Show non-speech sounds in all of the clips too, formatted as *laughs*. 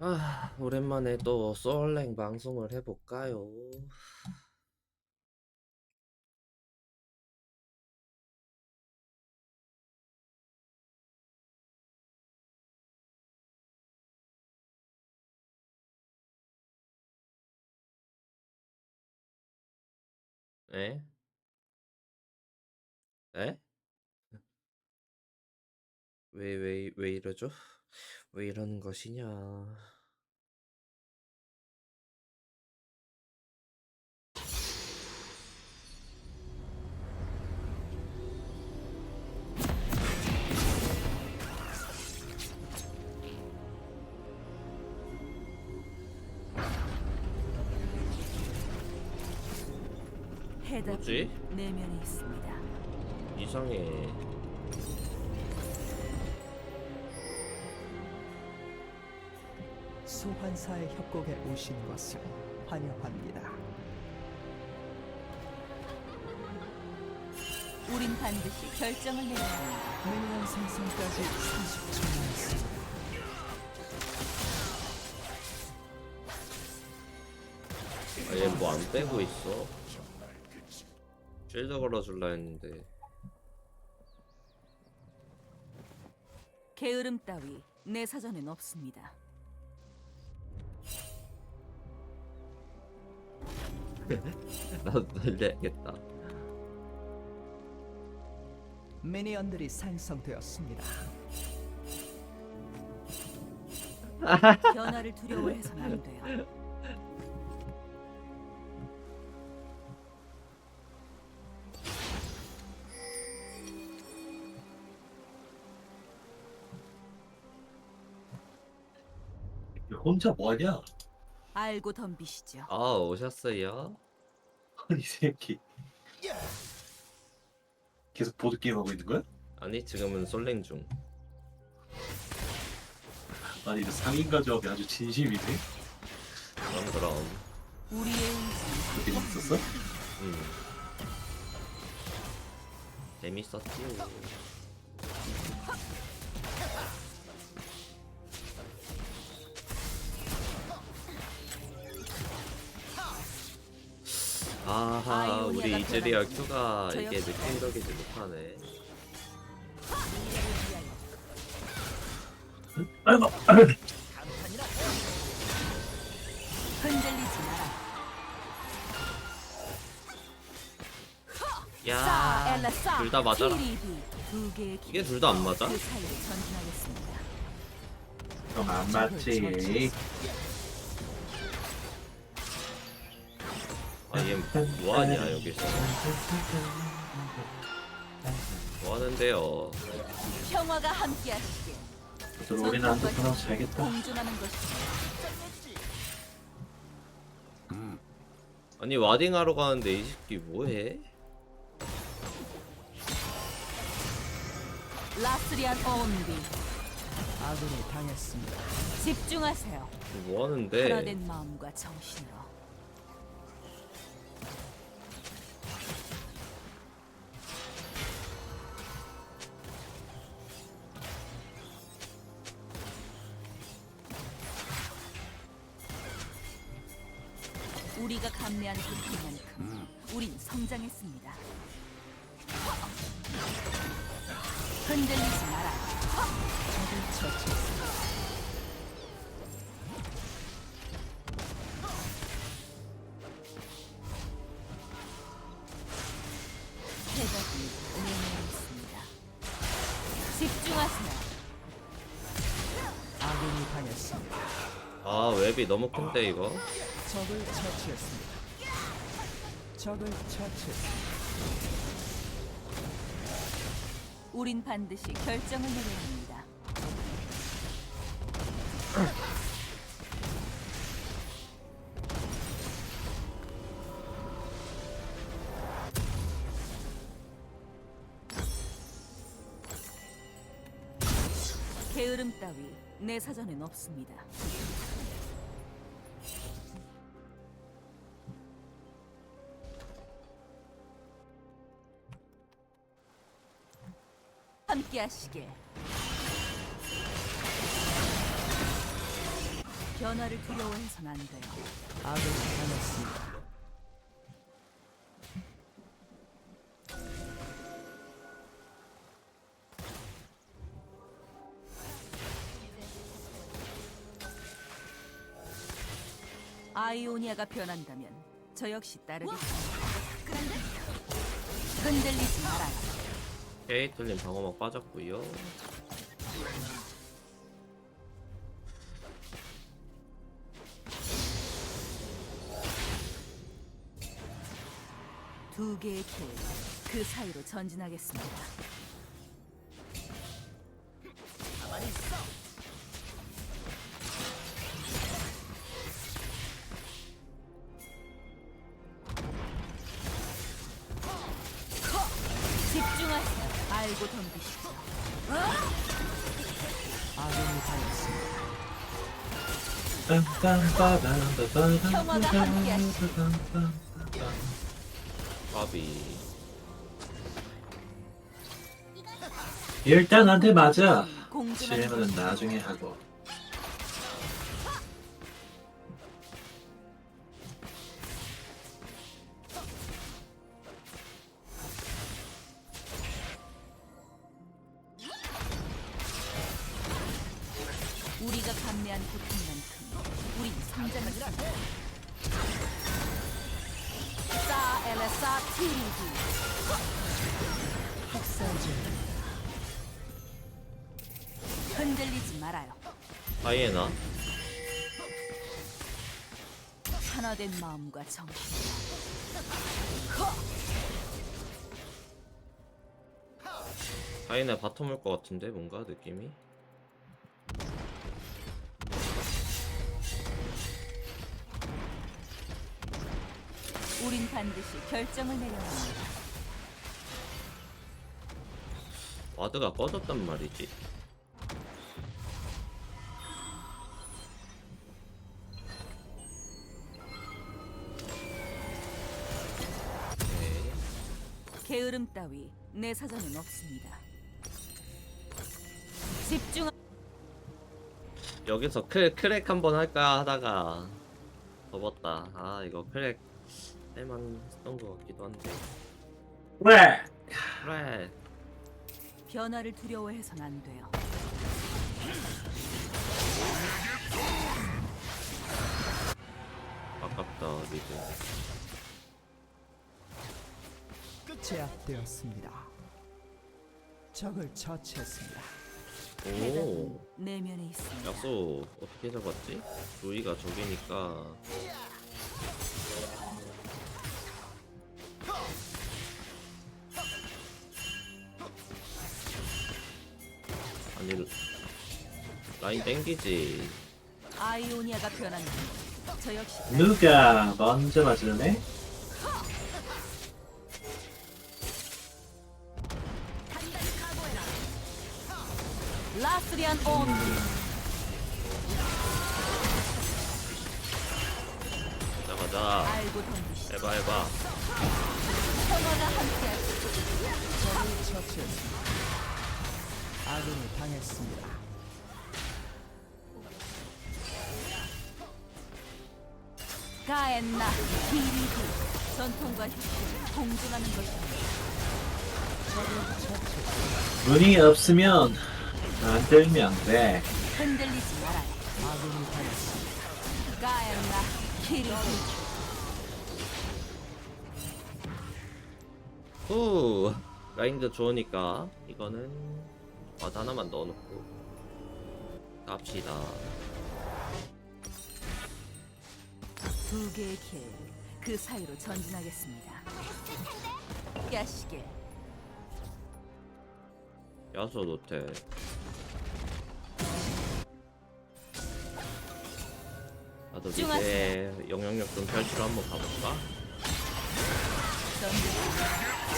아, 오랜만에 또 솔랭 방송을 해볼까요? 에? 에? 왜, 왜, 왜 이러죠? 왜 이러는 것이냐? 뭐지? 내면에 있습니다. 이상해. 환사의 협곡에 오신 것을 환영합니다. 우린 반드시 결정을 내려야 합니다. 미니언 생성까지 30초 남았습니다. 아, 얘뭐 안 빼고 있어? 쉴드 걸어줄라 했는데. 게으름 따위 내 사전엔 없습니다. 나도 돌려야겠다. 미니언들이 생성되었습니다. *laughs* 변화를 두려워해서는 안 돼요. 혼자 뭐하냐? 알고 덤비시죠. 아, 오셨어요? 아니 *laughs* 이 새끼 계속 보드 게임 하고 있는 거야? 아니, 지금은 솔랭 중. 아니 이 상인가 조합이 아주 진심이네 그럼, 그럼. 우리의 그렇게 재밌었어? 음. 재밌었지요. 아하, 우리 아이오니아가 이즈리얼 큐가 저 이게 역시 느낌적이지 못하네. 아이고 흔들리지 마라. 싸 야, 엘라 싸. 둘다 맞아라. 두 개의. 이게 둘 다 안 맞아? 그 전진하겠습니다. 그럼 안 맞지 얘 뭐하냐, 여기서. 뭐하는데요? 평화가 함께하시길. 그래서 우리는 안 좋구나 자야겠다 공존하는 것이 아니, 와딩하러 가는데 이 새끼 뭐해? 라스리안 온비. 아군이 당했습니다. 집중하세요. 뭐하는데? 하나된 마음과 정신으로. 아군이 당했습니다. 아, 웹이 너무 큰데, 이거? 적을 처치했습니다. 적을 처치했습니다. 우린 반드시 결정을 내려야 합니다. *clears throat* 내 사전엔 없습니다. 함께 하시길. 변화를 두려워해선 안 돼요. 아군이 당했습니다. 아이오니아가 변한다면 저 역시 따르겠습니다. 흔들리지 말아요. 오케이 뚫린 방어막 빠졌고요 두 개의 길, 그 사이로 전진하겠습니다. 알고 덤비시죠. 아군이 당했습니다. 평화가 함께하시길. 바비 일단 한테 맞아. 것이 나중에 하고. 하이에나 하나된 마음과 정신. 하이에나 바텀 올 것 같은데 뭔가 느낌이 우린 반드시 결정을 내려야 합니다. 와드가 꺼졌단 말이지 따위 내 사전엔 없습니다. 집중. 여기서 크, 크랙 한번 할까 하다가 접었다 아 이거 크랙 때만 했던 것 같기도 한데 왜? 그래 변화를 두려워해선 안 돼요. 아깝다 미드 제압되었습니다. 적을 처치했습니다. 오 내면에 있습니다. 약소 어떻게 잡았지? 루이가 저기니까 아니 라인 땡기지 아이오니아가 변한다. 저 역시 누가 먼저 맞으네? 라스리안 온디. 가자 가자 알고 덤비시죠. 해봐 해봐 평화가 함께하시. 적을 처치했습니다. 아군이 당했습니다. 가엔나 히리디 전통과 혁신을 공존하는 것입니다. 문이 없으면 안 들면 돼. 흔들리지 말아요. 아군이 당했습니다. 가엔나 히리디 후 라인도 좋으니까 이거는 와드 하나만 넣어놓고 갑시다 두 개의 길, 그 사이로 전진하겠습니다. 야시게 야수 노텔 나도 이제. 영향력 좀 펼치러 한번 가볼까? 덤비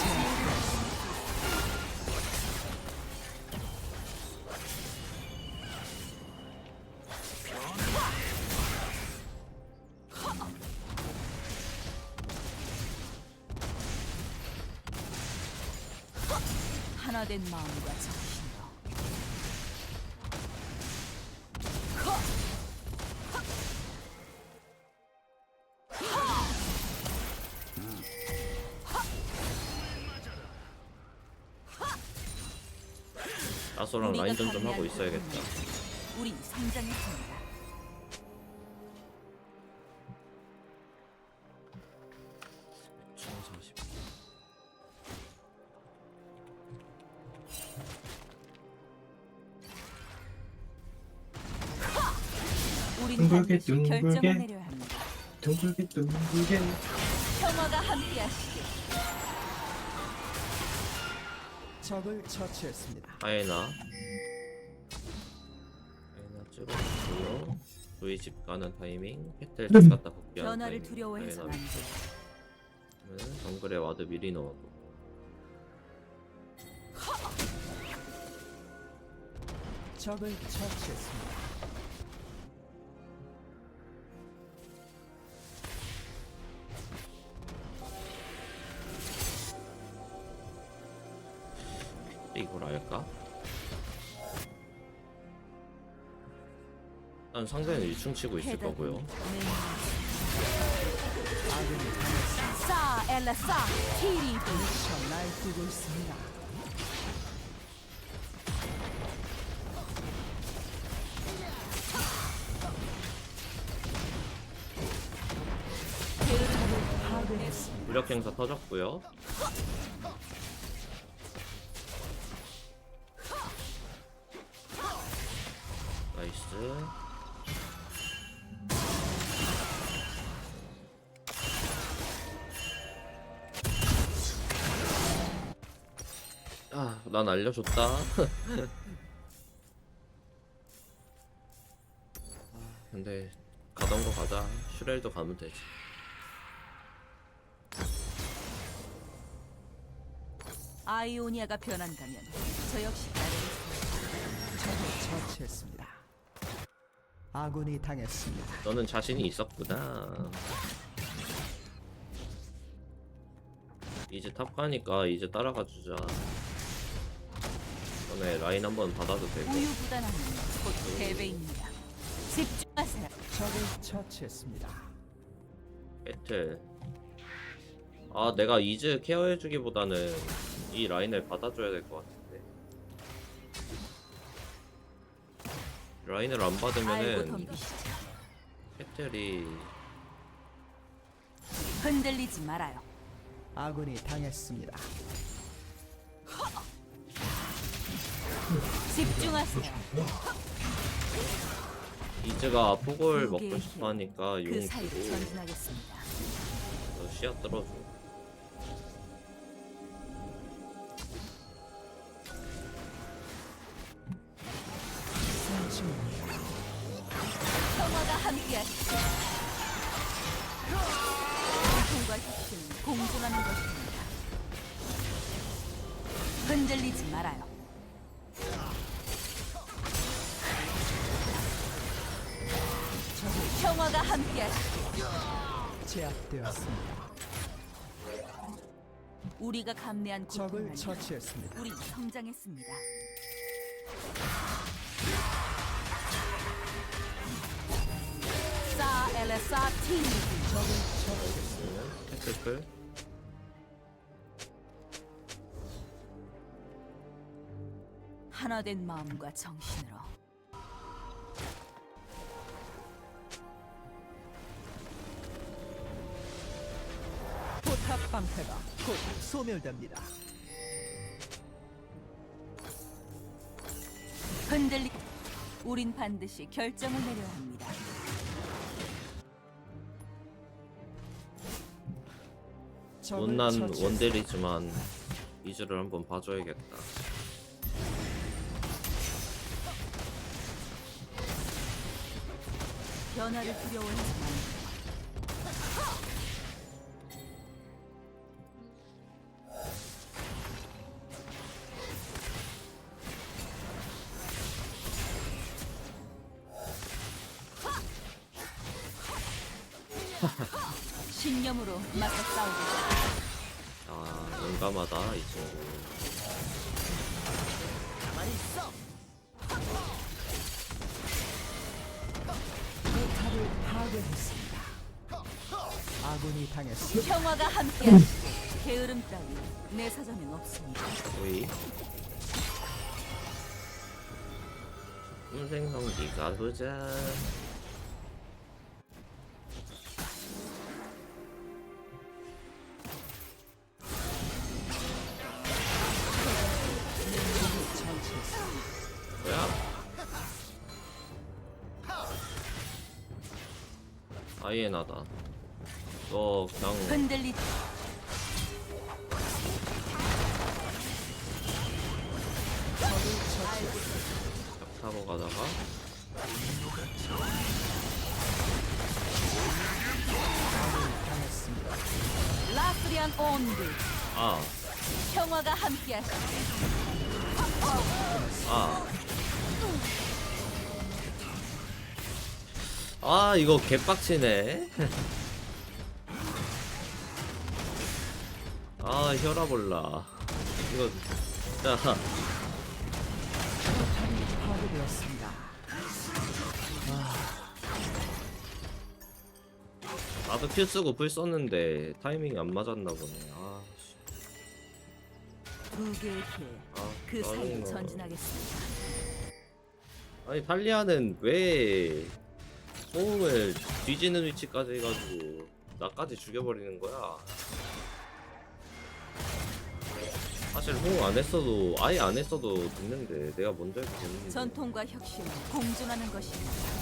하나 된 마음과 우리가 라인전 좀 하고 있어야겠다. 우린 성장했습니다. 총 40. 우린 둥글게, 반드시 결정을 둥글게. 내려야 합니다. 둥글게 둥글게 평화가 함께하시길. 적을 처치했습니다. 아예나. 아예나 찍어주고요. 저희 집 가는 타이밍. 페텔 집 갔다 복귀하는 변화를 타이밍. 두려워해서는 안 돼. 그러면 정글에 와드 미리 넣어도. 적을 처치했습니다. 이걸 알까? 난 상대는 1층 치고 있을 거고요. 싸 엘라 싸 미쳐 날뛰고. 파괴했습니다. 무력 행사 터졌고요. 알려줬다. 아, *laughs* 근데 가던 거 가자. 슈렐도 가면 되지. 아이오니아가 변한다면 저 역시. 적을 처치했습니다. 아군이 당했습니다. 너는 자신이 있었구나. 이제 탑 가니까 이제 따라가 주자. 전에 라인 한번 받아도 되고. 우유부단함은 곧 패배입니다. 집중하세요. 적을 처치했습니다. 배틀. 아, 내가 이즈 케어해주기보다는 이 라인을 받아줘야 될 것 같은데. 라인을 안 알고 받으면은 덤비시죠. 배틀이 흔들리지 말아요. 아군이 당했습니다. 집중하세요. 이즈가 포골 두 먹고 싶어 하니까 그용 사이로 주고 전진하겠습니다. 너 시야 떨어줘. 감내한 적을 고통을 처치했습니다. 우리 성장했습니다. 싸 엘레사 팀 적을 처치했습니다. 태클풀. 하나된 마음과 정신으로 방패가 곧 소멸됩니다. 흔들리. 우린 반드시 결정을 내려야 합니다. 못난. 원딜이지만 이즈를 한번 봐줘야겠다. 변화를 두려워하지만 신념으로 맞서 싸우겠다. 아 용감하다 이 친구. 가만히 있어. 포탑을 파괴했습니다. 아군이 당했습니다. 평화가 함께하시고 게으름 따위 내 사전엔 없습니다. 오이 음생성기 가보자 아이에나다 너 그냥 흔들리지 타고 가다가. 라스리안 온드 아 평화가 함께하시고 아. 아, 이거 개빡치네. *laughs* 아, 혈압올라. 이거, 진짜. 파괴되었습니다. 나도 킬 쓰고 불 썼는데 타이밍이 안 맞았나 보네. 아, 씨. 두 개의 아, 길그 사이로 짜증나. 전진하겠습니다. 아니, 탈리아는 왜 소음을 뒤지는 위치까지 해가지고 나까지 죽여버리는 거야? 사실 호응 안 했어도 아예 안 했어도 됐는데 내가 먼저 해도 됐는데 전통과 혁신은 공존하는 것입니다.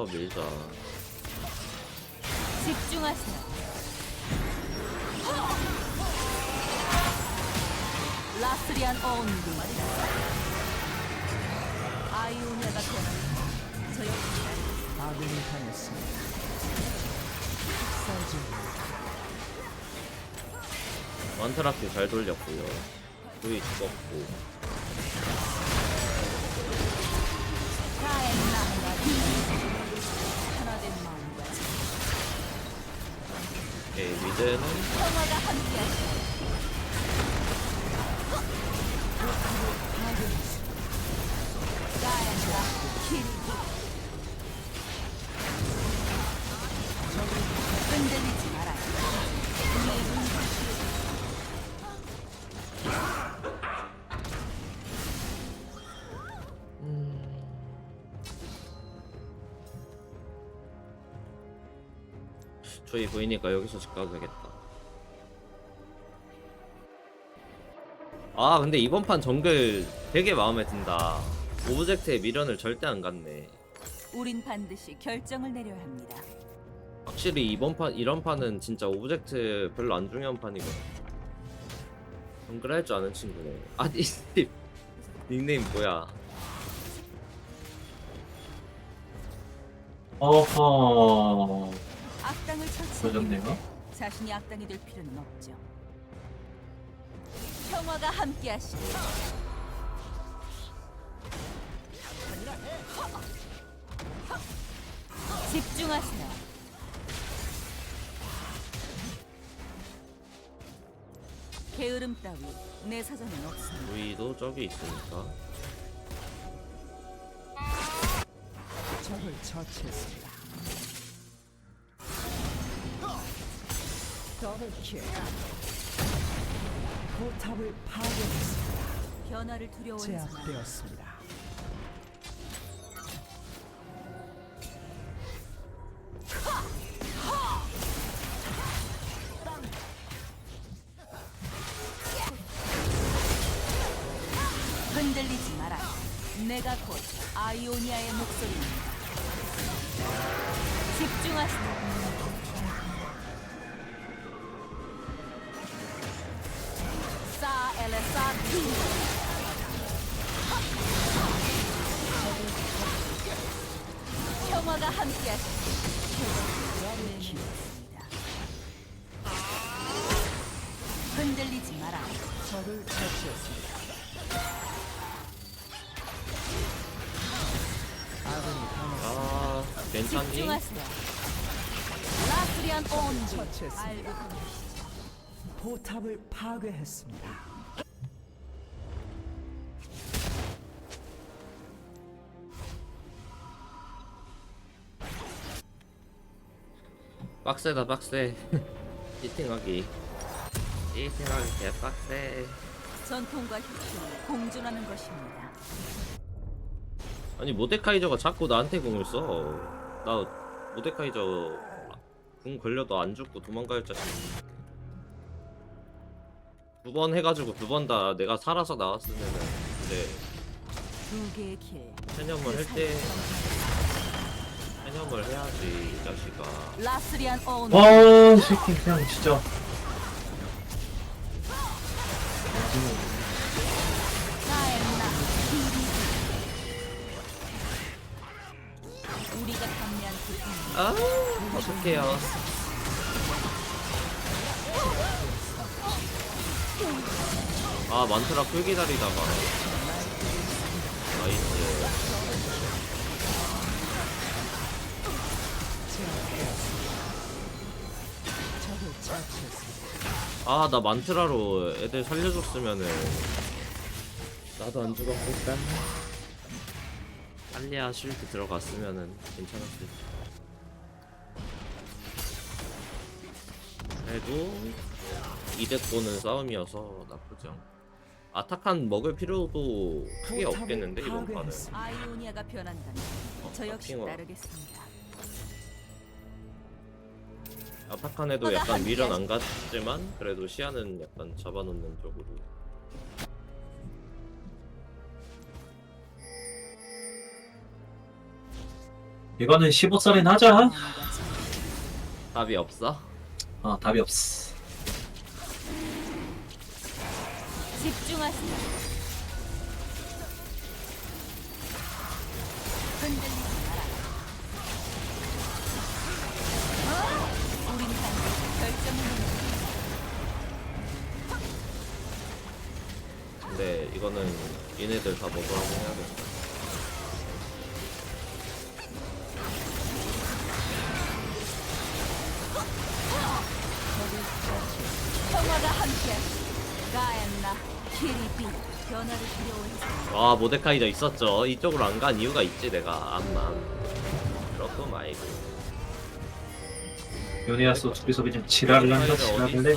타워 밀자 집중하세요. 라스리안 온드 아이오니아가 변합니다. 저 역시 아군이 당했습니다. 중 완트라키 잘 돌렸고요 루이 죽었고 가엔나가 오케이 미드는 저희 보이니까 여기서 집 가도 되겠다 아 근데 이번 판 정글 되게 마음에 든다 오브젝트의 미련을 절대 안 갔네 우린 반드시 결정을 내려야 합니다. 확실히 이번 판 이런 판은 진짜 오브젝트 별로 안 중요한 판이거든. 정글 할 줄 아는 친구네. 아니 닉네임 뭐야? 어허 위해 자신이 악당이 될 필요는 없죠. 평화가 함께하시고 집중하세요. 게으름 따위 내 사전엔 없습니다. 루이도 저기 있으니까. 적을 처치했습니다. 더블킬. 포탑을 파괴했습니다. 변화를 돼요. 제압되었습니다. 흔들리지 마라. 내가 곧 아이오니아의 목소리 평화가 함께하시고 흔들리지 마라. 적을 처치했습니다. 괜찮니? 집중하세요. 라스리안 온지. 처치했습니다. 포탑을 파괴했습니다. 빡세다 빡세. *laughs* 히팅하기. 히팅하기 개빡세. 전통과 혁신을 공존하는 것입니다. 아니 모데카이저가 자꾸 나한테 공을 써나 모데카이저 궁 걸려도 안 죽고 도망갈 자신. 두번 해가지고 두 번 다 내가 살아서 나왔으면은 이제 두 개의 길. 체념을 할때 체념을 해야지 이 자식아 라스리안. 와, 이 새끼 그냥 진짜. 우리가 감내한 고통. 아 어떡해요 아 만트라 풀 기다리다가 아 나 만트라로 애들 살려줬으면은 나도 안 죽었을까 알리아 쉴드 들어갔으면은 괜찮았을 그래도 이득 보는 싸움이어서 나쁘지 않고 아타칸 먹을 필요도 크게 없겠는데 이번 판은. 아이오니아가 변한다면 어, 저 역시 킹어. 따르겠습니다. 아타칸에도 뭐가 약간 한 미련 개. 안 갔지만 그래도 시야는 약간 잡아놓는 쪽으로 이거는 15살인 하자. 답이 없어? 아, 답이 없어. 집중하세요. 이거는 얘네들 다 먹으라고 해야겠다. 평화가 함께. 가엔나, 키리비, 변화를 두려워해서 와 모데카이저 있었죠. 이쪽으로 안 간 이유가 있지 내가 암만. 그렇고 말고. 요네아스 둘이서 그냥 지랄을 한다, 모데카이저 지랄을 해.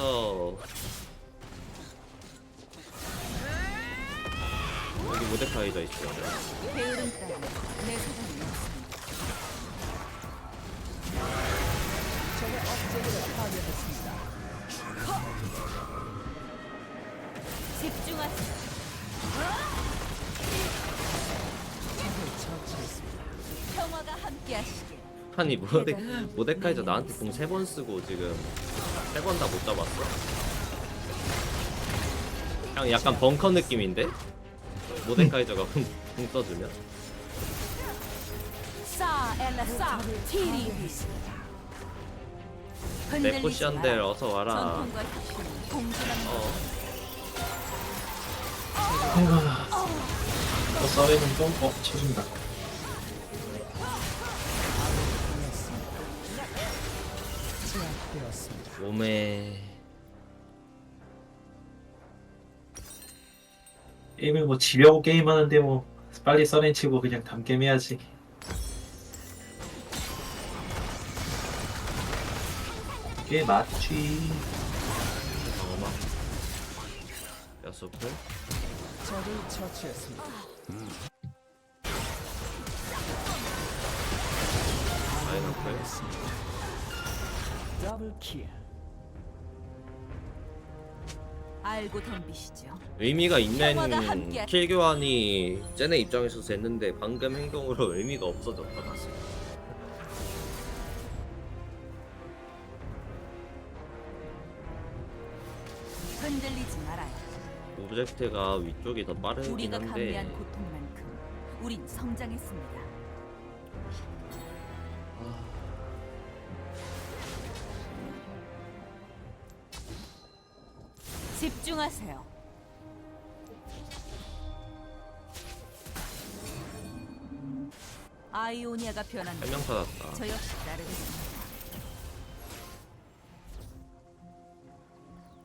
게으름 따위 내 사랑이 없습니다. 적의 업적을 파괴했습니다. 집중하세요. 적을 처치했습니다. 평화가 함께하시길. 아니 모데 *laughs* 모데카이저 나한테 공 세 번 쓰고 지금 세 번 다 못 잡았어. 그냥 약간 벙커 느낌인데? 모데카이저가 공, 공 써주면 내 포션들 어서 와라. 어. 또 썰에는 좀, 어, 쳐준다. 제압되었습니다. 몸에 게임을 뭐 지려고 게임 하는데 뭐, 빨리 썰엔 치고 그냥 담겜 해야지. 이게 맞지. 야수풀 적을 처치했습니다. 마이너풀 더블 킬. 알고 덤비시죠. 의미가 있는 킬 교환이 쟤네 입장에서 됐는데 방금 행동으로 *laughs* 의미가 없어졌다 다시 흔들리지 말아요. 오브젝트가 위쪽이 더 빠르긴 우리가 한데 감내한 고통만큼 우린 성장했습니다. 집중하세요. 아이오니아가 변한다. 설명 찾았다. 저 역시 따르겠습니다.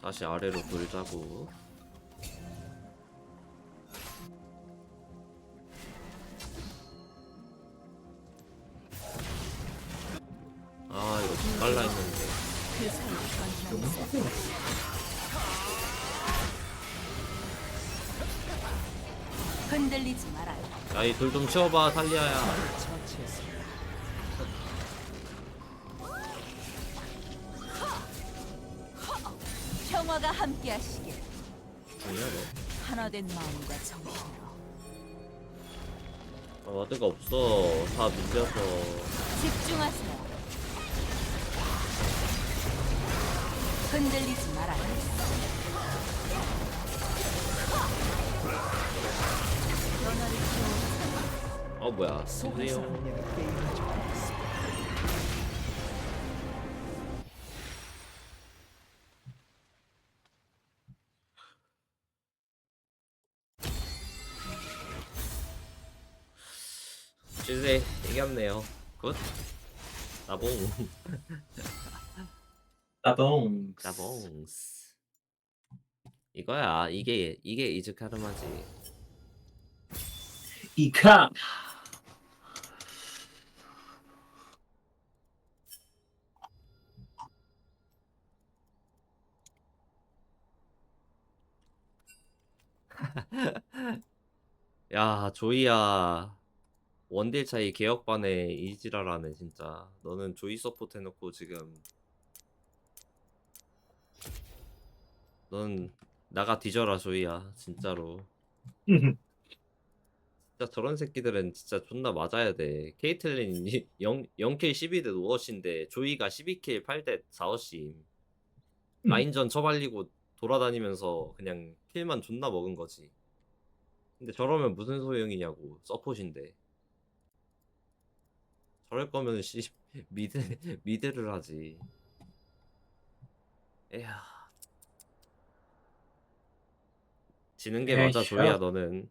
다시 아래로 돌자고. 돌좀 치워봐 처치했습니다. 평화가 함께하시길. 중요하네 하나된 마음과 정신으로 아, 와드가 없어 다 밀려서 집중하세요. 흔들리지 말아요. 어어 뭐야. 그래요. 실제 이겼네요. 굿. 나봉. *laughs* 따봉. 나봉스. 이거야. 이게 이게 이즈카르마지. 이카. *laughs* 야 조이야. 원딜 차이 개혁반에 이지라라네 진짜. 너는 조이 서포트 해놓고 지금. 넌 나가 뒤져라 조이야. 진짜로. 진짜 저런 새끼들은 진짜 존나 맞아야 돼. 케이틀린이 0, 0K 12대 노어시인데 조이가 12K 8대 4어시 라인전 처발리고 돌아다니면서 그냥 킬만 존나 먹은 거지. 근데 저러면 무슨 소용이냐고 서폿인데. 저럴 거면 씨 *laughs* 미드 *laughs* 미드를 하지. 에야 지는 게 맞아 에이씨, 조이야 야. 너는